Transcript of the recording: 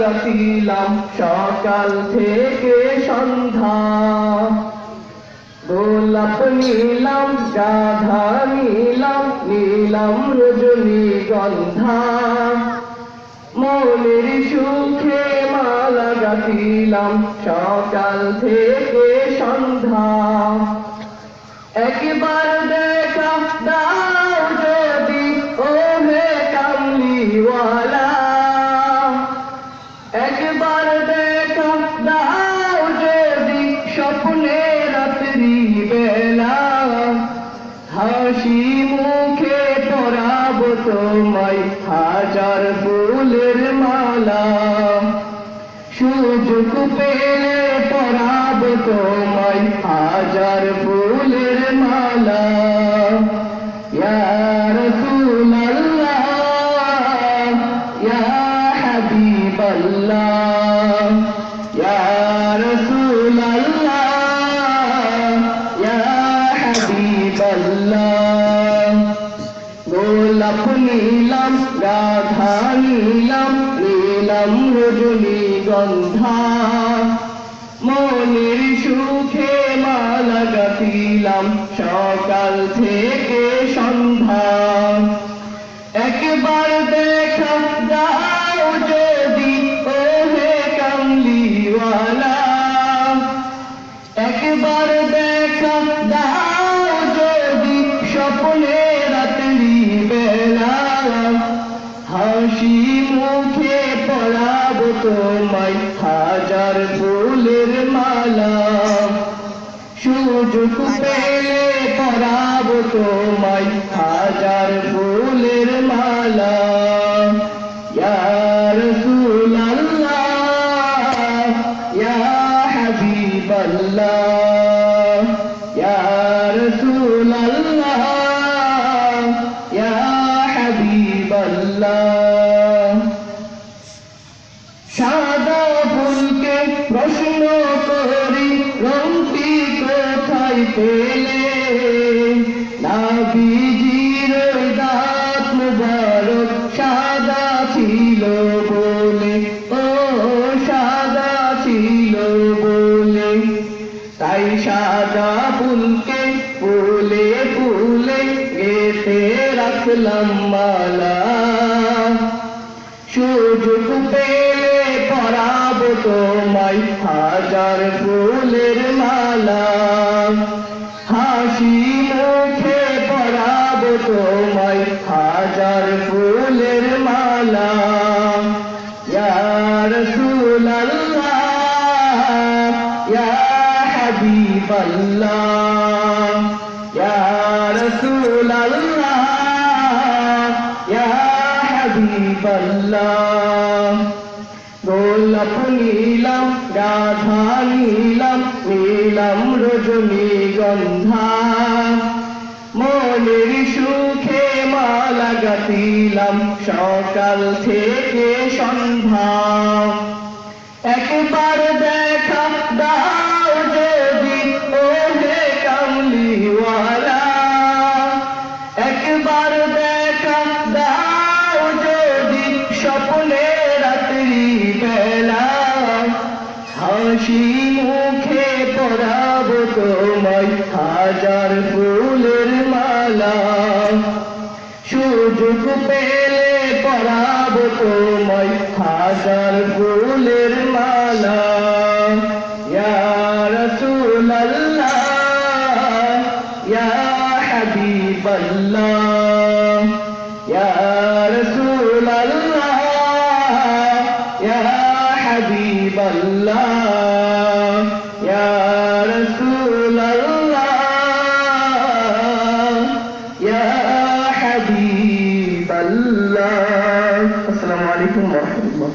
লাগাতিলাম সকাল থেকে সন্ধ্যা। গোলাপ নিলাম, গাধা নিলাম নিলাম রজনী গন্ধা। মনের সুখে মালা গাতিলাম সকাল থেকে স্বপ্নে রাত্রি বেলা, হাসি মুখে পরাব তোমায় হাজার ফুলের মালা। সুযোগ পেলে পরাব তোমায় হাজার ফুলের মালা। ইয়া রাসূলাল্লাহ, ইয়া হাবিবাল্লাহ। গোলাপ নীলাম গাধা নীলাম নীলাম রজনী গন্ধা। মনের সুখে মালা গাতিলাম সকাল থেকে তোমায় হাজার ফুলের মালা। সুযোগ পেলে পড়াব তোমায় হাজার ফুলের মালা। ইয়া রাসূলাল্লাহ, ইয়া হাবিবাল্লাহ, ইয়া রাসূলাল্লাহ, ইয়া হাবিবাল্লাহ। প্রশ্ন করি, রংটি কোথায় পেলে? নাবিজির দাঁত মুবারক, সাদা ছিল বলে। ও, সাদা ছিল বলে। তাই সাদা ফুলকে ফুলে ফুলে গেতে রাখলাম মালা। সুযোগ পেলে তোমায় হাজার ফুলের মালা। হাসি মুখে পরাব তোমায় হাজার ফুলের মালা। ইয়া রাসূলাল্লাহ, ইয়া হাবিবাল্লাহ, ইয়া রাসূলাল্লাহ, ইয়া হাবিবাল্লাহ। গোলাপ নীলাম গাধা নীলাম নীলাম রজনী গন্ধা। মনের সুখে মালা গাতিলাম সকাল থেকে সন্ধ্যা। একবার দেখা হাজার ফুলের মালা। সুযোগ পেলে পরাব তোমায় হাজার ফুলের মালা। হাবিবাল্লাহ, ইয়া রাসূলাল্লাহ, ইয়া হাবিবাল্লাহ, ইয়া রাসূলাল্লাহ আলাইকুম রাহমাতুল্লাহ